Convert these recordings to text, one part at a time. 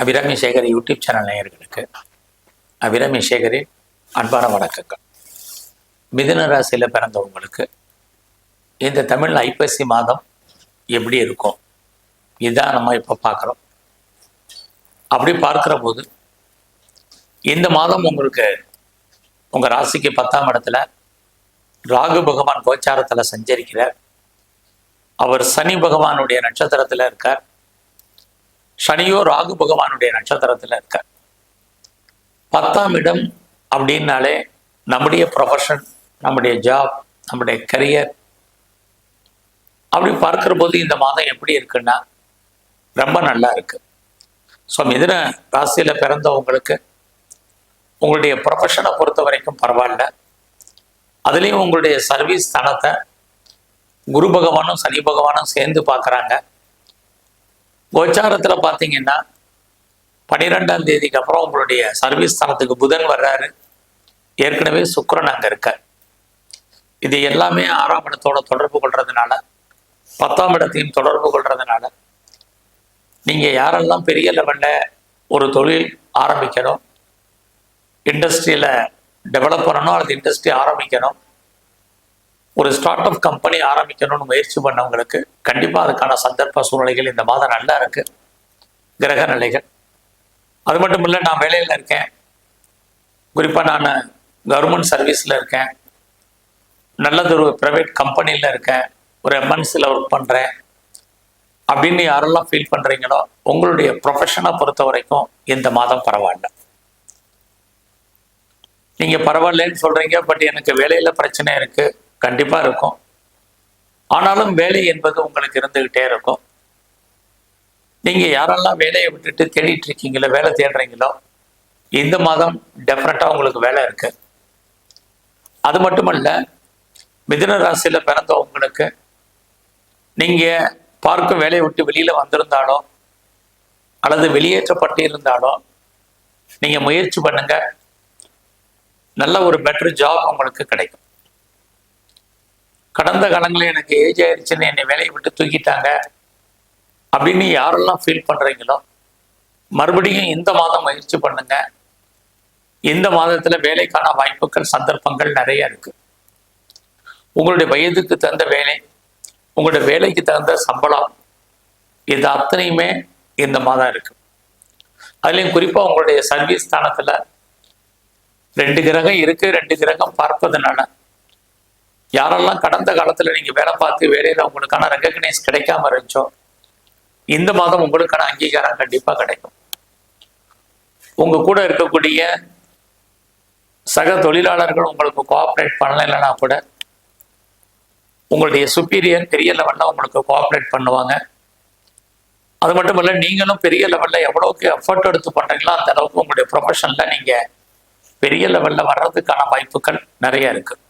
Abirami Sekar YouTube channel நேயர்களுக்கு அபிராமி சேகரின் அன்பான வணக்கங்கள். மிதுன ராசியில் பிறந்தவங்களுக்கு இந்த தமிழ் ஐப்பசி மாதம் எப்படி இருக்கும்? இதுதான் நம்ம இப்போ பார்க்குறோம்? அப்படி பார்க்குற போது இந்த மாதம் உங்களுக்கு உங்கள் ராசிக்கு பத்தாம் இடத்துல ராகு பகவான் கோச்சாரத்தில் சஞ்சரிக்கிறார். அவர் சனி பகவானுடைய நட்சத்திரத்தில் இருக்கார். சனியோ ராகு பகவானுடைய நட்சத்திரத்தில் இருக்க. பத்தாம் இடம் அப்படின்னாலே நம்முடைய ப்ரொஃபஷன் நம்முடைய ஜாப் நம்முடைய கரியர் அப்படி பார்க்குற போது இந்த மாதம் எப்படி இருக்குன்னா ரொம்ப நல்லா இருக்கு. ஸோ மிதன ராசியில் பிறந்தவங்களுக்கு உங்களுடைய ப்ரொஃபஷனை பொறுத்த வரைக்கும் பரவாயில்ல. அதுலேயும் உங்களுடைய சர்வீஸ் தனத்தை குரு பகவானும் சனி பகவானும் சேர்ந்து பார்க்குறாங்க. கோச்சாரத்தில் பார்த்தீங்கன்னா பனிரெண்டாம் தேதிக்கு அப்புறம் உங்களுடைய சர்வீஸ் ஸ்தானத்துக்கு புதன் வர்றாரு. ஏற்கனவே சுக்கரன் அங்கே இருக்கார். இது எல்லாமே ஆறாம் இடத்தோட தொடர்பு கொள்றதுனால பத்தாம் இடத்தையும் தொடர்பு கொள்றதுனால நீங்கள் யாரெல்லாம் பெரிய லெவலில் ஒரு தொழில் ஆரம்பிக்கணும் இண்டஸ்ட்ரியில் டெவலப் பண்ணணும் அல்லது இண்டஸ்ட்ரி ஆரம்பிக்கணும் ஒரு ஸ்டார்ட் அப் கம்பெனி ஆரம்பிக்கணும்னு முயற்சி பண்ணவங்களுக்கு கண்டிப்பாக அதுக்கான சந்தர்ப்ப சூழ்நிலைகள் இந்த மாதம் நல்லா இருக்கு. கிரக நிலைகள். அது மட்டும் இல்லை நான் வேலையில் இருக்கேன். குறிப்பாக நான் கவர்மெண்ட் சர்வீஸில் இருக்கேன். நல்லதொரு ப்ரைவேட் கம்பெனியில் இருக்கேன். ஒரு எம்என்சியில் ஒர்க் பண்ணுறேன் அப்படின்னு யாரெல்லாம் ஃபீல் பண்ணுறீங்களோ உங்களுடைய ப்ரொஃபஷனை பொறுத்த வரைக்கும் இந்த மாதம் பரவாயில்ல. நீங்கள் பரவாயில்லன்னு சொல்கிறீங்க பட் எனக்கு வேலையில் பிரச்சனை இருக்குது கண்டிப்பாக இருக்கும். ஆனாலும் வேலை என்பது உங்களுக்கு இருந்துக்கிட்டே இருக்கும். நீங்கள் யாரெல்லாம் வேலையை விட்டுட்டு தேடிட்டு இருக்கீங்களோ வேலை தேடுறீங்களோ இந்த மாதம் டெஃபினட்டாக உங்களுக்கு வேலை இருக்கு. அது மட்டுமல்ல மிதுன ராசியில் பிறந்த உங்களுக்கு நீங்கள் பார்க்கும் வேலையை விட்டு வெளியில் வந்திருந்தாலோ அல்லது வெளியேற்றப்பட்டு இருந்தாலோ நீங்கள் முயற்சி பண்ணுங்க. நல்ல ஒரு பெட்டர் ஜாப் உங்களுக்கு கிடைக்கும். கடந்த காலங்களில் எனக்கு ஏஜ் ஆயிடுச்சுன்னு என்னை வேலையை விட்டு தூக்கிட்டாங்க. அப்படின்னு யாரெல்லாம் ஃபீல் பண்ணுறீங்களோ மறுபடியும் இந்த மாதம் முயற்சி பண்ணுங்க. இந்த மாதத்தில் வேலைக்கான வாய்ப்புகள் சந்தர்ப்பங்கள் நிறைய இருக்கு. உங்களுடைய வயதுக்கு தகுந்த வேலை உங்களுடைய வேலைக்கு தகுந்த சம்பளம் இது அத்தனையுமே இந்த மாதம் இருக்கு. அதுலேயும் குறிப்பாக உங்களுடைய சர்வீஸ் ஸ்தானத்தில் ரெண்டு கிரகம் இருக்கு ரெண்டு கிரகம் பார்ப்பதுனால. யாரெல்லாம் கடந்த காலத்துல நீங்க வேலை பார்த்து வேலையில உங்களுக்கான ரெக்கக்னைஸ் கிடைக்காம இருந்துச்சோ இந்த மாதம் உங்களுக்கான அங்கீகாரம் கண்டிப்பா கிடைக்கும். உங்க கூட இருக்கக்கூடிய சக தொழிலாளர்கள் உங்களுக்கு கோஆப்ரேட் பண்ணலைன்னா கூட உங்களுடைய சுப்பீரியர் பெரிய லெவலில் உங்களுக்கு கோஆப்ரேட் பண்ணுவாங்க. அது மட்டும் இல்லை நீங்களும் பெரிய லெவலில் எவ்வளோக்கு எஃபர்ட் எடுத்து பண்ணுறீங்களோ அந்த அளவுக்கு உங்களுடைய ப்ரொஃபஷனில் நீங்கள் பெரிய லெவலில் வர்றதுக்கான வாய்ப்புகள் நிறைய இருக்குது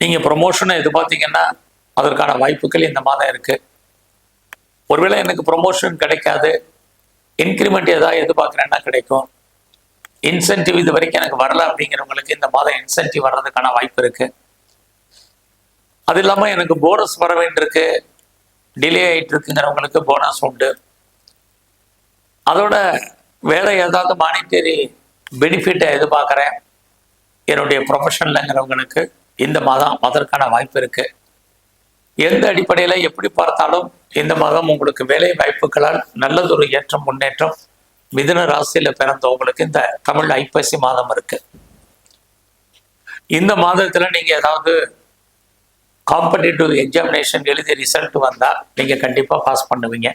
நீங்கள் ப்ரொமோஷனை எதிர்பார்த்தீங்கன்னா அதற்கான வாய்ப்புகள் இந்த மாதம் இருக்குது ஒருவேளை எனக்கு ப்ரொமோஷன் கிடைக்காது இன்க்ரிமெண்ட் ஏதாவது எதிர்பார்க்குறேன்னா கிடைக்கும். இன்சென்டிவ் இது வரைக்கும் எனக்கு வரல அப்படிங்கிறவங்களுக்கு இந்த மாதம் இன்சென்டிவ் வர்றதுக்கான வாய்ப்பு இருக்குது அது இல்லாமல் எனக்கு போனஸ் வர வேண்டியிருக்கு. டிலே ஆகிட்டு இருக்குங்கிறவங்களுக்கு போனஸ் உண்டு. அதோட வேற ஏதாவது மானிட்டரி பெனிஃபிட்டை எதிர்பார்க்குறேன். என்னுடைய ப்ரொஃபஷனில்ங்கிறவங்களுக்கு இந்த மாதம் அதற்கான வாய்ப்பு இருக்கு. எந்த அடிப்படையில் எப்படி பார்த்தாலும் இந்த மாதம் உங்களுக்கு வேலை வாய்ப்புகளால் நல்லதொரு ஏற்றம் முன்னேற்றம் மிதுன ராசியில் பிறந்தவங்களுக்கு இந்த தமிழ் ஐப்பசி மாதம் இருக்கு. இந்த மாதத்தில் நீங்கள் ஏதாவது காம்படிட்டிவ் எக்ஸாமினேஷன் எழுதி ரிசல்ட் வந்தால் நீங்கள் கண்டிப்பாக பாஸ் பண்ணுவீங்க.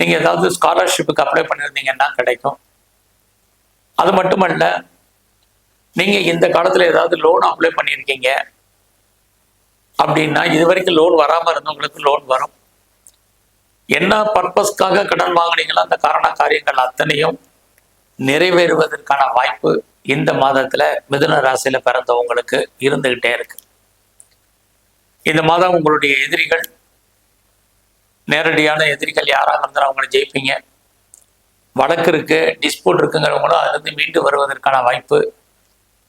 நீங்கள் ஏதாவது ஸ்காலர்ஷிப்புக்கு அப்ளை பண்ணியிருந்தீங்கன்னா கிடைக்கும். அது மட்டுமல்ல நீங்க இந்த காலத்துல ஏதாவது லோன் அப்ளை பண்ணியிருக்கீங்க அப்படின்னா இது வரைக்கும் லோன் வராம இருந்தவங்களுக்கு லோன் வரும். என்ன பர்பஸ்க்காக கடன் வாங்குனீங்களோ அந்த காரண காரியங்கள் அத்தனையும் நிறைவேறுவதற்கான வாய்ப்பு இந்த மாதத்துல மிதுன ராசியில பிறந்தவங்களுக்கு இருந்துகிட்டே இருக்கு. இந்த மாதம் உங்களுடைய எதிரிகள் நேரடியான எதிரிகள் யாராக இருந்தாலும் அவங்கள ஜெயிப்பீங்க. வழக்கு இருக்கு டிஸ்பியூட் இருக்குங்கிறவங்களும் அதுலேருந்து மீண்டு வருவதற்கான வாய்ப்பு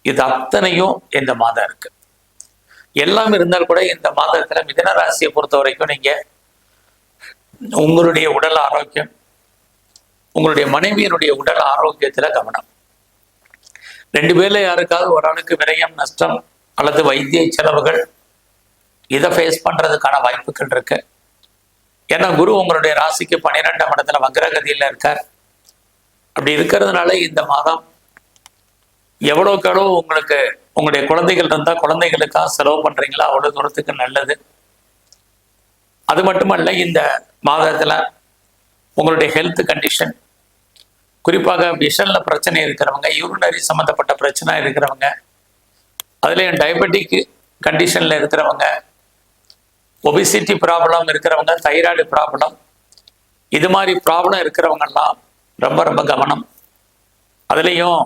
இது அத்தனையும் இந்த மாதம் இருக்கு. எல்லாம் இருந்தால் கூட இந்த மாதத்துல மிதன ராசியை பொறுத்த வரைக்கும் நீங்க உங்களுடைய உடல் ஆரோக்கியம் உங்களுடைய மனைவியினுடைய உடல் ஆரோக்கியத்துல கவனம். ரெண்டு பேர்ல யாருக்காவது ஒரு ஆளுக்கு விரயம் நஷ்டம் அல்லது வைத்திய செலவுகள் இதை ஃபேஸ் பண்றதுக்கான வாய்ப்புகள் இருக்கு. ஏன்னா குரு உங்களுடைய ராசிக்கு பன்னிரெண்டாம் இடத்துல வக்ரகதியில் இருக்கார். அப்படி இருக்கிறதுனால இந்த மாதம் எவ்வளோக்கு எவ்வளோ உங்களுக்கு உங்களுடைய குழந்தைகள் இருந்தால் குழந்தைகளுக்காக செலவு பண்ணுறீங்களா அவ்வளோ தூரத்துக்கு நல்லது. அது மட்டுமல்ல இந்த மாதத்தில் உங்களுடைய ஹெல்த் கண்டிஷன் குறிப்பாக விஷனில் பிரச்சனை இருக்கிறவங்க யூரினரி சம்மந்தப்பட்ட பிரச்சனை இருக்கிறவங்க அதுலேயும் டயபெட்டிக் கண்டிஷனில் இருக்கிறவங்க ஒபிசிட்டி ப்ராப்ளம் இருக்கிறவங்க தைராய்டு ப்ராப்ளம் இது மாதிரி ப்ராப்ளம் இருக்கிறவங்கெல்லாம் ரொம்ப ரொம்ப கவனம். அதுலேயும்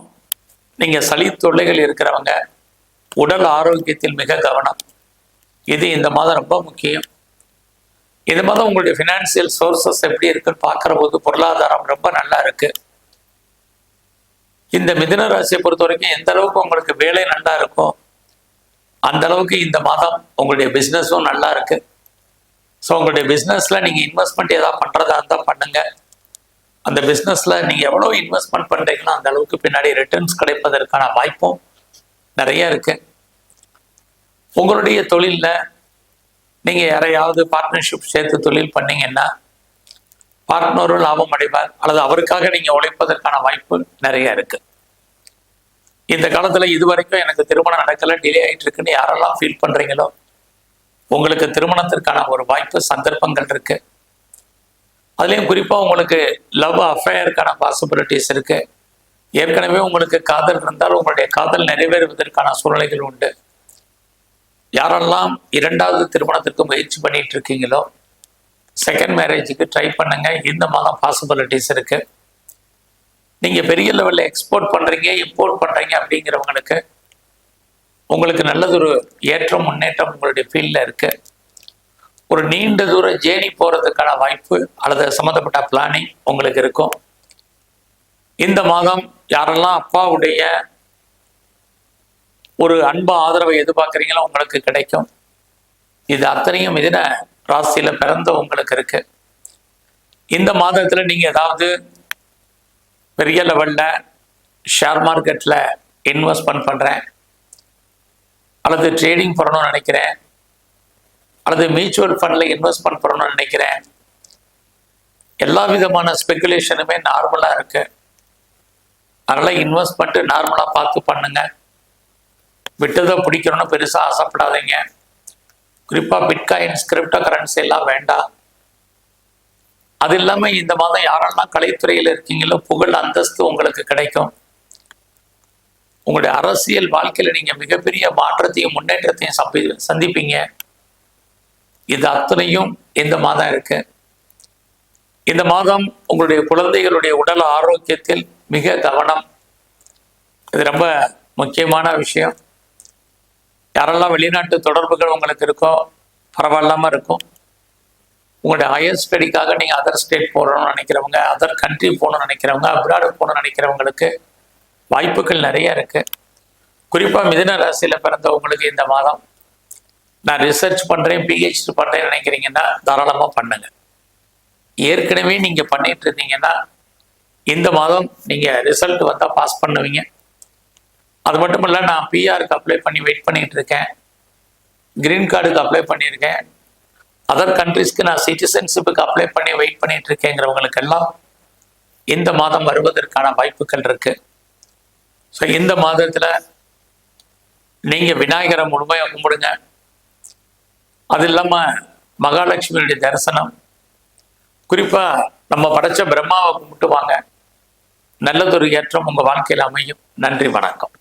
நீங்கள் சளி தொல்லைகள் இருக்கிறவங்க உடல் ஆரோக்கியத்தில் மிக கவனம். இது இந்த மாதம் ரொம்ப முக்கியம். இந்த மாதம் உங்களுடைய ஃபினான்சியல் சோர்சஸ் எப்படி இருக்குன்னு பார்க்குற போது பொருளாதாரம் ரொம்ப நல்லா இருக்கு. இந்த மிதுன ராசியை பொறுத்த வரைக்கும் எந்த அளவுக்கு உங்களுக்கு வேலை நல்லா இருக்கும் அந்த அளவுக்கு இந்த மாதம் உங்களுடைய பிஸ்னஸும் நல்லா இருக்கு. ஸோ உங்களுடைய பிஸ்னஸில் நீங்கள் இன்வெஸ்ட்மெண்ட் ஏதாவது பண்ணுறதா இருந்தால் பண்ணுங்கள் அந்த பிஸ்னஸில் நீங்கள் எவ்வளோ இன்வெஸ்ட்மெண்ட் பண்ணுறீங்களோ அந்த அளவுக்கு பின்னாடி ரிட்டர்ன்ஸ் கிடைப்பதற்கான வாய்ப்பும் நிறைய இருக்கு. உங்களுடைய தொழிலில் நீங்கள் யாரையாவது பார்ட்னர்ஷிப் சேர்த்து தொழில் பண்ணீங்கன்னா பார்ட்னரும் லாபம் அடைவார் அல்லது அவருக்காக நீங்கள் உழைப்பதற்கான வாய்ப்பு நிறைய இருக்கு. இந்த காலத்தில் இது வரைக்கும் எனக்கு திருமணம் நடக்கல டிலே ஆகிட்டு இருக்குன்னு யாரெல்லாம் ஃபீல் பண்ணுறீங்களோ உங்களுக்கு திருமணத்திற்கான ஒரு வாய்ப்பு சந்தர்ப்பங்கள் இருக்குது அதுலேயும் குறிப்பாக உங்களுக்கு லவ் அஃபேருக்கான பாசிபிலிட்டிஸ் இருக்கு. ஏற்கனவே உங்களுக்கு காதல் இருந்தால் உங்களுடைய காதல் நிறைவேறுவதற்கான சூழ்நிலைகள் உண்டு. யாரெல்லாம் இரண்டாவது திருமணத்திற்கு முயற்சி பண்ணிட்டு இருக்கீங்களோ செகண்ட் மேரேஜுக்கு ட்ரை பண்ணுங்க. இந்த மாதம் பாசிபிலிட்டிஸ் இருக்கு. நீங்க பெரிய லெவலில் எக்ஸ்போர்ட் பண்றீங்க இம்போர்ட் பண்றீங்க அப்படிங்கிறவங்களுக்கு உங்களுக்கு நல்லதொரு ஏற்றம் முன்னேற்றம் உங்களுடைய ஃபீல்டில் இருக்குது ஒரு நீண்ட தூர ஜேர்னி போறதுக்கான வாய்ப்பு அல்லது சம்மந்தப்பட்ட பிளானிங் உங்களுக்கு இருக்கும். இந்த மாதம் யாரெல்லாம் அப்பாவுடைய ஒரு அன்பு ஆதரவை எதிர்பார்க்குறீங்களோ உங்களுக்கு கிடைக்கும். இது அத்தனையும் மிதின ராசியில் பிறந்த உங்களுக்கு இருக்கு. இந்த மாதத்தில் நீங்கள் ஏதாவது பெரிய லெவலில் ஷேர் மார்க்கெட்டில் இன்வெஸ்ட்மெண்ட் பண்ணுறேன் அல்லது ட்ரேடிங் பண்ணணும்னு நினைக்கிறேன். அல்லது மியூச்சுவல் ஃபண்டில் இன்வெஸ்ட் பண்ணுறோம்னு நினைக்கிறேன். எல்லா விதமான ஸ்பெகுலேஷனுமே நார்மலாக இருக்கு. அதனால இன்வெஸ்ட்மெண்ட்டு நார்மலாக பார்த்து பண்ணுங்க. விட்டதை பிடிக்கணும்னு பெருசாக ஆசைப்படாதீங்க. குறிப்பாக பிட்காயின்ஸ் கிரிப்டோ கரன்சி எல்லாம் வேண்டாம். அது இல்லாமல் இந்த மாதம் யாரெல்லாம் கலைத்துறையில் இருக்கீங்களோ புகழ் அந்தஸ்து உங்களுக்கு கிடைக்கும். உங்களுடைய அரசியல் வாழ்க்கையில் நீங்கள் மிகப்பெரிய மாற்றத்தையும் முன்னேற்றத்தையும் சந்தி சந்திப்பீங்க. இது அத்தனையும் இந்த மாதம் இருக்கு. இந்த மாதம் உங்களுடைய குழந்தைகளுடைய உடல் ஆரோக்கியத்தில் மிக கவனம். இது ரொம்ப முக்கியமான விஷயம். யாரெல்லாம் வெளிநாட்டு தொடர்புகள் உங்களுக்கு இருக்கோ பரவாயில்லாமல் இருக்கும். உங்களுடைய ஹையர் ஸ்டடிக்காக நீங்கள் அதர் ஸ்டேட் போகணும்னு நினைக்கிறவங்க அதர் கண்ட்ரி போகணும்னு நினைக்கிறவங்க அப்ராடு போகணும்னு நினைக்கிறவங்களுக்கு வாய்ப்புகள் நிறைய இருக்குது குறிப்பாக மிதன ராசியில் பிறந்தவங்களுக்கு இந்த மாதம் நான் ரிசர்ச் பண்ணுறேன் பிஹெச்டி பண்ணுறேன்னு நினைக்கிறீங்கன்னா தாராளமாக பண்ணுங்க. ஏற்கனவே நீங்கள் பண்ணிட்டு இருந்தீங்கன்னா இந்த மாதம் நீங்கள் ரிசல்ட் வந்தால் பாஸ் பண்ணுவீங்க. அது மட்டும் இல்லை நான் பிஆருக்கு அப்ளை பண்ணி வெயிட் பண்ணிகிட்டு இருக்கேன். கிரீன் கார்டுக்கு அப்ளை பண்ணியிருக்கேன். அதர் கண்ட்ரிஸ்க்கு நான் சிட்டிசன்ஷிப்புக்கு அப்ளை பண்ணி வெயிட் பண்ணிட்டு இருக்கேங்கிறவங்களுக்கெல்லாம் இந்த மாதம் வருவதற்கான வாய்ப்புகள் இருக்கு. ஸோ இந்த மாதத்தில் நீங்கள் விநாயகரை முழுமையாக கும்பிடுங்க. அது இல்லாமல் மகாலட்சுமியுடைய தரிசனம். குறிப்பாக நம்ம படைச்ச பிரம்மாவை கும்பிட்டு வாங்க நல்லதொரு ஏற்றம் உங்கள் வாழ்க்கையில் அமையும். நன்றி வணக்கம்.